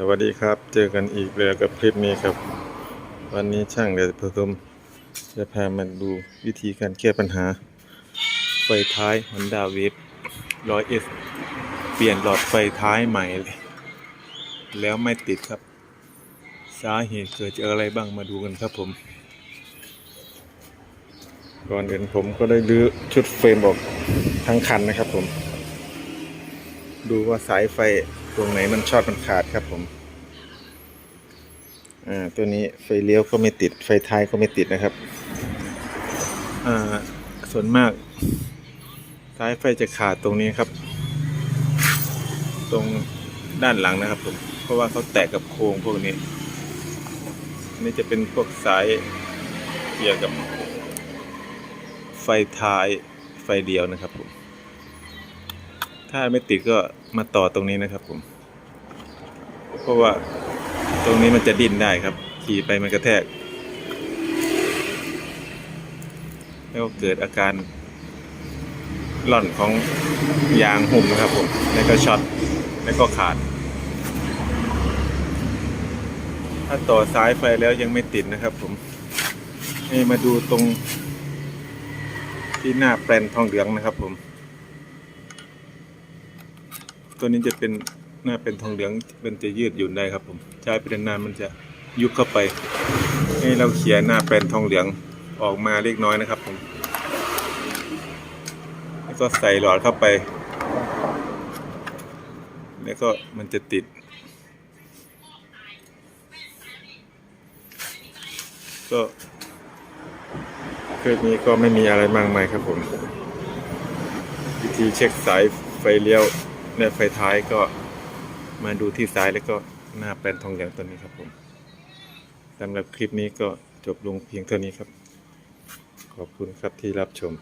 สวัสดีครับ เจอกันอีกแล้วกับคลิปนี้ครับ วันนี้ช่างเดี๋ยวผสมจะพามาดูวิธีการแก้ปัญหา ไฟท้าย Honda Wave 100S เปลี่ยนหลอดไฟท้ายใหม่เลย แล้วไม่ติดครับ สาเหตุเกิดจากอะไรบ้างมาดูกันครับผม ก่อนอื่นผมก็ได้รื้อชุดเฟรมออกทั้งคันนะครับผม ดูว่าสายไฟ ตรงไหนมันช็อตมันขาดครับผม อ่า ตัวนี้ไฟเลี้ยวก็ไม่ติด ไฟท้ายก็ไม่ติดนะครับ อ่า ส่วนมากสายไฟจะขาดตรงนี้ครับ ตรงด้านหลังนะครับผม เพราะว่าเขาแตกกับโครงพวกนี้ นี่จะเป็นพวกสายเกี่ยวกับ ไฟท้ายไฟเดียวนะครับผม ถ้าไม่ติดก็มาต่อตรงนี้นะครับผม เพราะว่าตรงนี้มันจะดิ้นได้ครับ ขี่ไปมันกระแทก แล้วก็เกิดอาการหล่อนของยางหุ่มนะครับผม แล้วก็ช็อต แล้วก็ขาด ถ้าต่อสายไฟแล้วยังไม่ติดนะครับผมนี่มาดูตรงที่หน้าแปลนทองเหลืองนะครับผม ตัวนี้จะเป็น หน้าเป็นทองเหลืองมันจะยืดหยุ่นได้ครับผมใช้ไปนานๆมันจะยุบเข้าไป ให้เราเขียนหน้าแปลนทองเหลืองออกมาเล็กน้อยนะครับผมแล้วก็ใส่หลอดเข้าไป แล้วก็มันจะติด ก็คลิปนี้ก็ไม่มีอะไรมากมายครับผม วิธีเช็คสายไฟเลี้ยวและไฟท้ายก็ มาดูที่ซ้ายแล้วก็หน้าแปลนทองเหลืองตัวนี้ครับผมสำหรับคลิปนี้ก็จบลงเพียงเท่านี้ครับ ขอบคุณครับที่รับชม